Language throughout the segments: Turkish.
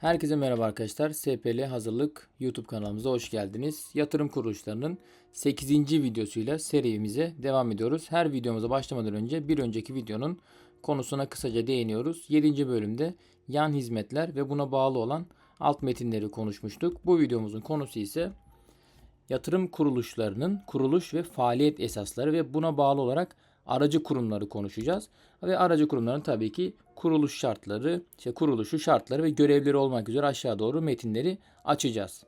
Herkese merhaba arkadaşlar. SPL Hazırlık YouTube kanalımıza hoş geldiniz. Yatırım kuruluşlarının 8. videosuyla serimize devam ediyoruz. Her videomuza başlamadan önce bir önceki videonun konusuna kısaca değiniyoruz. 7. bölümde yan hizmetler ve buna bağlı olan alt metinleri konuşmuştuk. Bu videomuzun konusu ise yatırım kuruluşlarının kuruluş ve faaliyet esasları ve buna bağlı olarak aracı kurumları konuşacağız. Ve aracı kurumların tabii ki kuruluş şartları, işte kuruluşu şartları ve görevleri olmak üzere aşağı doğru metinleri açacağız.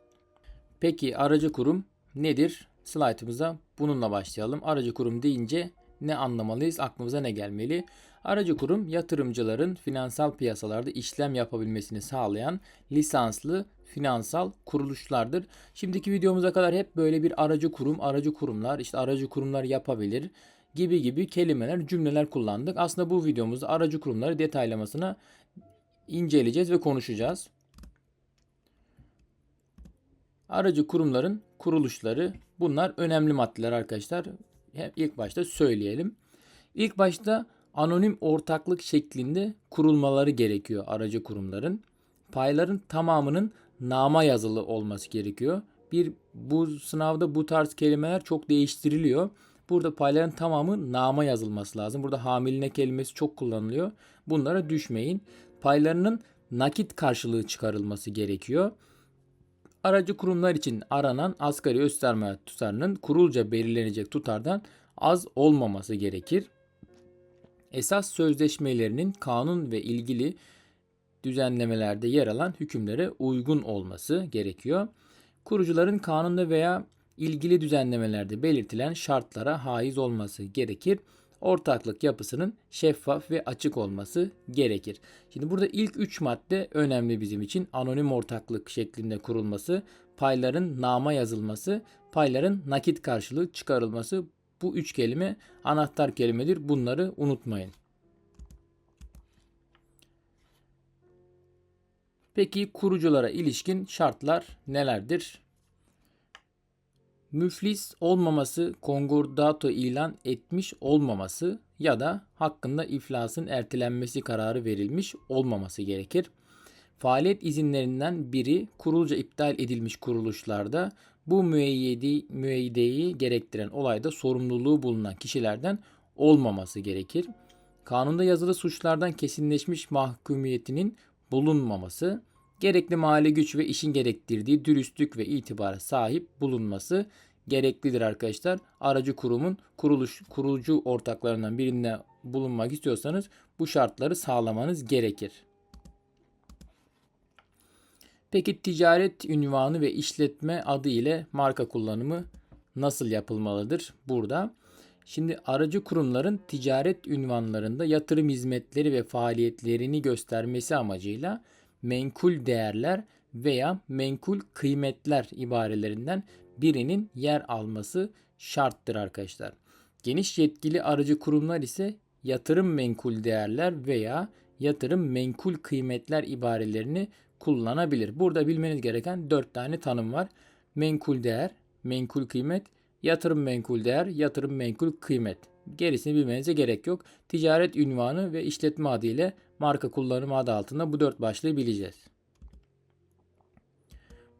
Peki aracı kurum nedir? Slaytımıza bununla başlayalım. Aracı kurum deyince ne anlamalıyız? Aklımıza ne gelmeli? Aracı kurum yatırımcıların finansal piyasalarda işlem yapabilmesini sağlayan lisanslı finansal kuruluşlardır. Şimdiki videomuza kadar hep böyle bir aracı kurum, aracı kurumlar, işte aracı kurumlar yapabilir gibi gibi kelimeler, cümleler kullandık. Aslında bu videomuzda aracı kurumları detaylamasına inceleyeceğiz ve konuşacağız. Aracı kurumların kuruluşları bunlar önemli maddeler arkadaşlar. Hep ilk başta söyleyelim. İlk başta anonim ortaklık şeklinde kurulmaları gerekiyor aracı kurumların. Payların tamamının nama yazılı olması gerekiyor. Bir bu sınavda bu tarz kelimeler çok değiştiriliyor. Burada payların tamamı nama yazılması lazım. Burada hamiline kelimesi çok kullanılıyor. Bunlara düşmeyin. Paylarının nakit karşılığı çıkarılması gerekiyor. Aracı kurumlar için aranan asgari öz tutarının kurulca belirlenecek tutardan az olmaması gerekir. Esas sözleşmelerinin kanun ve ilgili düzenlemelerde yer alan hükümlere uygun olması gerekiyor. Kurucuların kanunda veya ilgili düzenlemelerde belirtilen şartlara haiz olması gerekir. Ortaklık yapısının şeffaf ve açık olması gerekir. Şimdi burada ilk 3 madde önemli bizim için. Anonim ortaklık şeklinde kurulması, payların nama yazılması, payların nakit karşılığı çıkarılması. Bu üç kelime anahtar kelimedir. Bunları unutmayın. Peki kuruculara ilişkin şartlar nelerdir? Müflis olmaması, konkordato ilan etmiş olmaması ya da hakkında iflasın ertelenmesi kararı verilmiş olmaması gerekir. Faaliyet izinlerinden biri kurulca iptal edilmiş kuruluşlarda bu müeyyidi, müeyyideyi gerektiren olayda sorumluluğu bulunan kişilerden olmaması gerekir. Kanunda yazılı suçlardan kesinleşmiş mahkumiyetinin bulunmaması, gerekli mali güç ve işin gerektirdiği dürüstlük ve itibara sahip bulunması gereklidir arkadaşlar. Aracı kurumun kuruluş kurucu ortaklarından birinde bulunmak istiyorsanız bu şartları sağlamanız gerekir. Peki ticaret ünvanı ve işletme adı ile marka kullanımı nasıl yapılmalıdır? Burada Şimdi aracı kurumların ticaret ünvanlarında yatırım hizmetleri ve faaliyetlerini göstermesi amacıyla menkul değerler veya menkul kıymetler ibarelerinden birinin yer alması şarttır arkadaşlar. Geniş yetkili aracı kurumlar ise yatırım menkul değerler veya yatırım menkul kıymetler ibarelerini kullanabilir. Burada bilmeniz gereken 4 tane tanım var. Menkul değer, menkul kıymet, yatırım menkul değer, yatırım menkul kıymet. Gerisini bilmenize gerek yok. Ticaret ünvanı ve işletme adı ile marka kullanımı adı altında bu dört başlığı bileceğiz.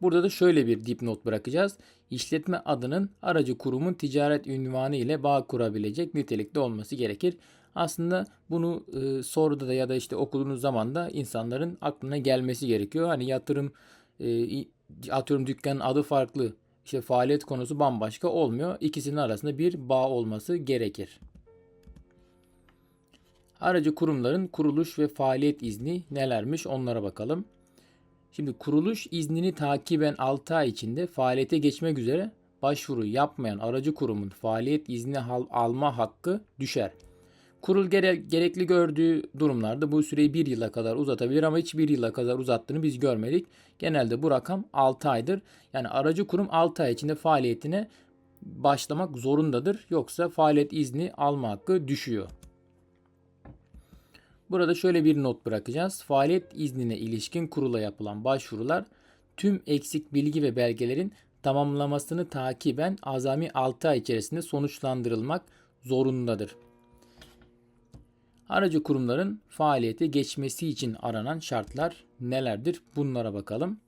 Burada da şöyle bir dipnot bırakacağız. İşletme adının aracı kurumun ticaret ünvanı ile bağ kurabilecek nitelikte olması gerekir. Aslında bunu e, soruda da ya da işte okuduğunuz zaman da insanların aklına gelmesi gerekiyor. Hani yatırım e, atıyorum dükkanın adı farklı. İşte faaliyet konusu bambaşka olmuyor. İkisinin arasında bir bağ olması gerekir. Aracı kurumların kuruluş ve faaliyet izni nelermiş onlara bakalım. Şimdi kuruluş iznini takiben 6 ay içinde faaliyete geçmek üzere başvuru yapmayan aracı kurumun faaliyet izni alma hakkı düşer. Kurul gere gerekli gördüğü durumlarda bu süreyi 1 yıla kadar uzatabilir ama hiç 1 yıla kadar uzattığını biz görmedik. Genelde bu rakam 6 aydır. Yani aracı kurum 6 ay içinde faaliyetine başlamak zorundadır. Yoksa faaliyet izni alma hakkı düşüyor. Burada şöyle bir not bırakacağız. Faaliyet iznine ilişkin kurula yapılan başvurular tüm eksik bilgi ve belgelerin tamamlamasını takiben azami 6 ay içerisinde sonuçlandırılmak zorundadır. Aracı kurumların faaliyete geçmesi için aranan şartlar nelerdir? Bunlara bakalım.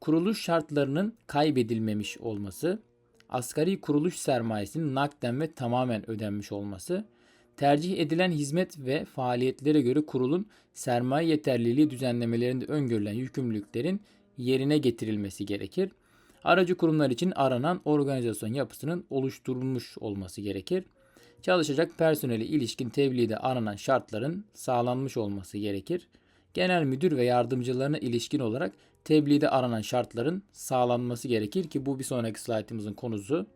Kuruluş şartlarının kaybedilmemiş olması, asgari kuruluş sermayesinin nakden ve tamamen ödenmiş olması, tercih edilen hizmet ve faaliyetlere göre kurulun sermaye yeterliliği düzenlemelerinde öngörülen yükümlülüklerin yerine getirilmesi gerekir. Aracı kurumlar için aranan organizasyon yapısının oluşturulmuş olması gerekir. Çalışacak personeli ilişkin tebliğde aranan şartların sağlanmış olması gerekir. Genel müdür ve yardımcılarına ilişkin olarak tebliğde aranan şartların sağlanması gerekir ki bu bir sonraki slaytımızın konusu.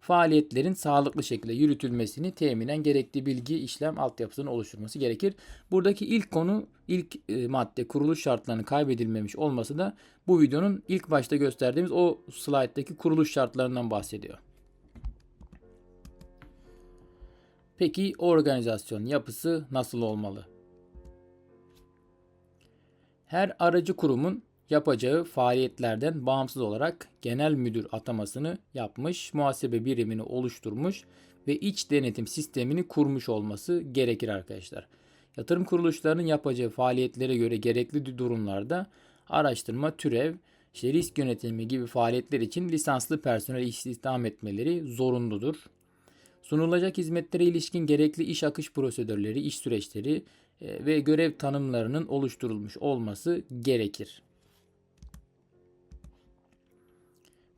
Faaliyetlerin sağlıklı şekilde yürütülmesini teminen gerekli bilgi işlem altyapısının oluşturması gerekir. Buradaki ilk konu ilk e, madde kuruluş şartlarının kaybedilmemiş olması da bu videonun ilk başta gösterdiğimiz o slayttaki kuruluş şartlarından bahsediyor. Peki organizasyon yapısı nasıl olmalı? Her aracı kurumun yapacağı faaliyetlerden bağımsız olarak genel müdür atamasını yapmış, muhasebe birimini oluşturmuş ve iç denetim sistemini kurmuş olması gerekir arkadaşlar. Yatırım kuruluşlarının yapacağı faaliyetlere göre gerekli durumlarda araştırma, türev, işte risk yönetimi gibi faaliyetler için lisanslı personel istihdam etmeleri zorunludur. Sunulacak hizmetlere ilişkin gerekli iş akış prosedürleri, iş süreçleri e, ve görev tanımlarının oluşturulmuş olması gerekir.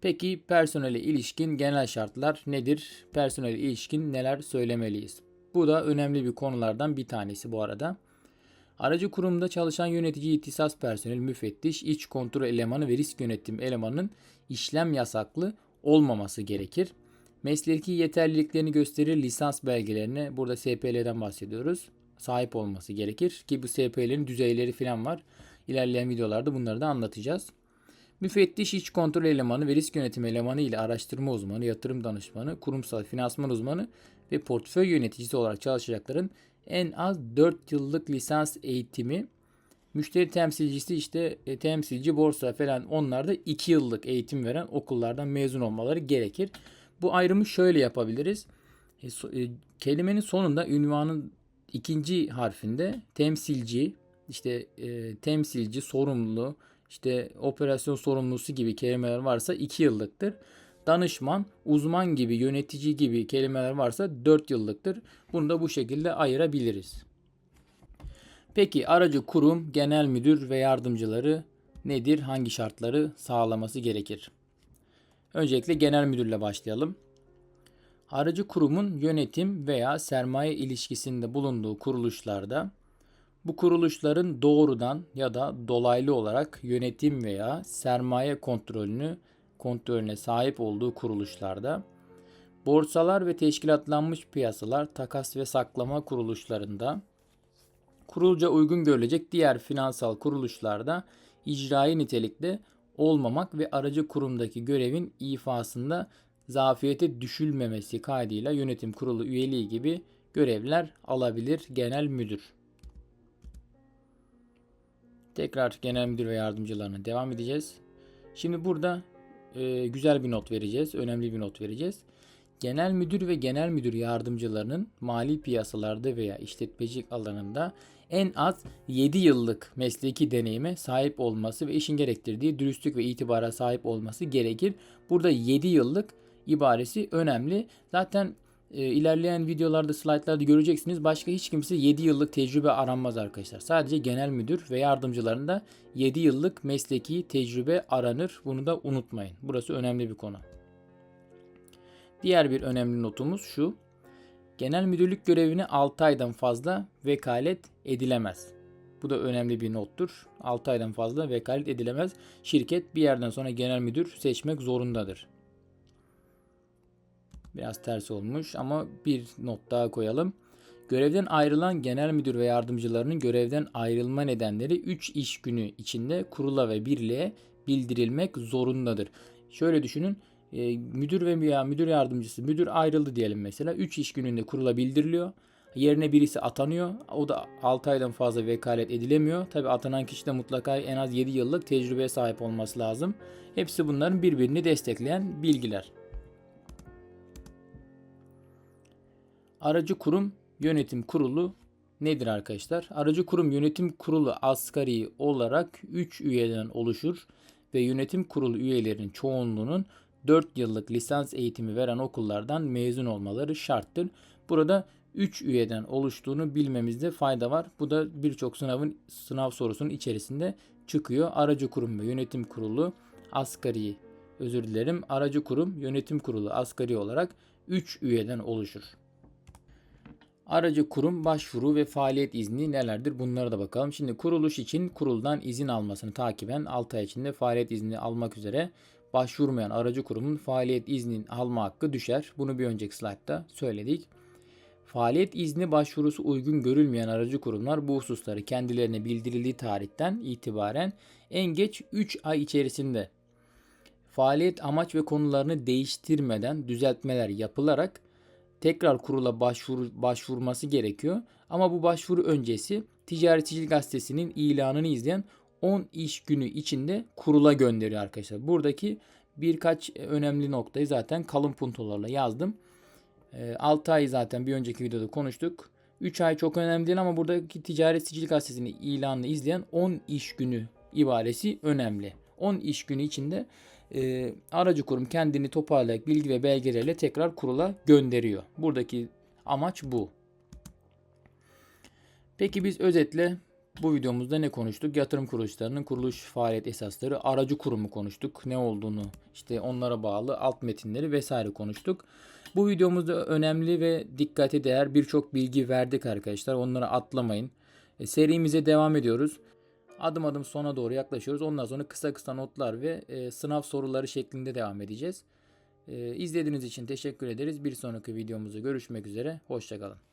Peki personele ilişkin genel şartlar nedir? Personele ilişkin neler söylemeliyiz? Bu da önemli bir konulardan bir tanesi bu arada. Aracı kurumda çalışan yönetici ihtisas personel, müfettiş, iç kontrol elemanı ve risk yönetim elemanının işlem yasaklı olmaması gerekir. Mesleki yeterliliklerini gösterir lisans belgelerine burada SPL'den bahsediyoruz. Sahip olması gerekir ki bu SPL'lerin düzeyleri falan var. İlerleyen videolarda bunları da anlatacağız. Müfettiş iç kontrol elemanı ve risk yönetimi elemanı ile araştırma uzmanı, yatırım danışmanı, kurumsal finansman uzmanı ve portföy yöneticisi olarak çalışacakların en az 4 yıllık lisans eğitimi müşteri temsilcisi işte e, temsilci borsa falan onlar da 2 yıllık eğitim veren okullardan mezun olmaları gerekir. Bu ayrımı şöyle yapabiliriz. E, so, e, kelimenin sonunda ünvanın ikinci harfinde temsilci, işte e, temsilci, sorumlu, işte operasyon sorumlusu gibi kelimeler varsa 2 yıllıktır. Danışman, uzman gibi, yönetici gibi kelimeler varsa 4 yıllıktır. Bunu da bu şekilde ayırabiliriz. Peki aracı kurum, genel müdür ve yardımcıları nedir? Hangi şartları sağlaması gerekir? Öncelikle genel müdürle başlayalım. Aracı kurumun yönetim veya sermaye ilişkisinde bulunduğu kuruluşlarda bu kuruluşların doğrudan ya da dolaylı olarak yönetim veya sermaye kontrolünü kontrolüne sahip olduğu kuruluşlarda borsalar ve teşkilatlanmış piyasalar takas ve saklama kuruluşlarında kurulca uygun görülecek diğer finansal kuruluşlarda icraî nitelikte olmamak ve aracı kurumdaki görevin ifasında zafiyete düşülmemesi kaydıyla yönetim kurulu üyeliği gibi görevler alabilir genel müdür. Tekrar genel müdür ve yardımcılarına devam edeceğiz. Şimdi burada e, güzel bir not vereceğiz. Önemli bir not vereceğiz. Genel müdür ve genel müdür yardımcılarının mali piyasalarda veya işletmecilik alanında en az 7 yıllık mesleki deneyime sahip olması ve işin gerektirdiği dürüstlük ve itibara sahip olması gerekir. Burada 7 yıllık ibaresi önemli. Zaten e, ilerleyen videolarda, slaytlarda göreceksiniz. Başka hiç kimse 7 yıllık tecrübe aranmaz arkadaşlar. Sadece genel müdür ve yardımcılarında 7 yıllık mesleki tecrübe aranır. Bunu da unutmayın. Burası önemli bir konu. Diğer bir önemli notumuz şu. Genel müdürlük görevine 6 aydan fazla vekalet edilemez. Bu da önemli bir nottur. 6 aydan fazla vekalet edilemez. Şirket bir yerden sonra genel müdür seçmek zorundadır. Biraz ters olmuş ama bir not daha koyalım. Görevden ayrılan genel müdür ve yardımcılarının görevden ayrılma nedenleri 3 iş günü içinde kurula ve birliğe bildirilmek zorundadır. Şöyle düşünün. E, müdür ve veya müdür yardımcısı müdür ayrıldı diyelim mesela. 3 iş gününde kurula bildiriliyor. Yerine birisi atanıyor. O da 6 aydan fazla vekalet edilemiyor. Tabi atanan kişi de mutlaka en az 7 yıllık tecrübeye sahip olması lazım. Hepsi bunların birbirini destekleyen bilgiler. Aracı kurum yönetim kurulu nedir arkadaşlar? Aracı kurum yönetim kurulu asgari olarak 3 üyeden oluşur ve yönetim kurulu üyelerinin çoğunluğunun 4 yıllık lisans eğitimi veren okullardan mezun olmaları şarttır. Burada 3 üyeden oluştuğunu bilmemizde fayda var. Bu da birçok sınavın sınav sorusunun içerisinde çıkıyor. Aracı kurum ve yönetim kurulu asgari özür dilerim. Aracı kurum yönetim kurulu asgari olarak 3 üyeden oluşur. Aracı kurum başvuru ve faaliyet izni nelerdir? Bunlara da bakalım. Şimdi kuruluş için kuruldan izin almasını takiben 6 ay içinde faaliyet izni almak üzere başvurmayan aracı kurumun faaliyet izni alma hakkı düşer. Bunu bir önceki slaytta söyledik. Faaliyet izni başvurusu uygun görülmeyen aracı kurumlar bu hususları kendilerine bildirildiği tarihten itibaren en geç 3 ay içerisinde faaliyet amaç ve konularını değiştirmeden düzeltmeler yapılarak tekrar kurula başvuru, başvurması gerekiyor. Ama bu başvuru öncesi Ticaretçilik Gazetesi'nin ilanını izleyen 10 iş günü içinde kurula gönderiyor arkadaşlar. Buradaki birkaç önemli noktayı zaten kalın puntolarla yazdım. 6 ay zaten bir önceki videoda konuştuk. 3 ay çok önemli değil ama buradaki Ticaret Sicil Gazetesi'nin ilanını izleyen 10 iş günü ibaresi önemli. 10 iş günü içinde e, aracı kurum kendini toparlayarak bilgi ve belgelerle tekrar kurula gönderiyor. Buradaki amaç bu. Peki biz özetle bu videomuzda ne konuştuk? Yatırım kuruluşlarının kuruluş faaliyet esasları, aracı kurumu konuştuk. Ne olduğunu, işte onlara bağlı alt metinleri vesaire konuştuk. Bu videomuzda önemli ve dikkate değer birçok bilgi verdik arkadaşlar. Onları atlamayın. E, serimize devam ediyoruz. Adım adım sona doğru yaklaşıyoruz. Ondan sonra kısa kısa notlar ve e, sınav soruları şeklinde devam edeceğiz. E, izlediğiniz için teşekkür ederiz. Bir sonraki videomuzda görüşmek üzere. Hoşçakalın.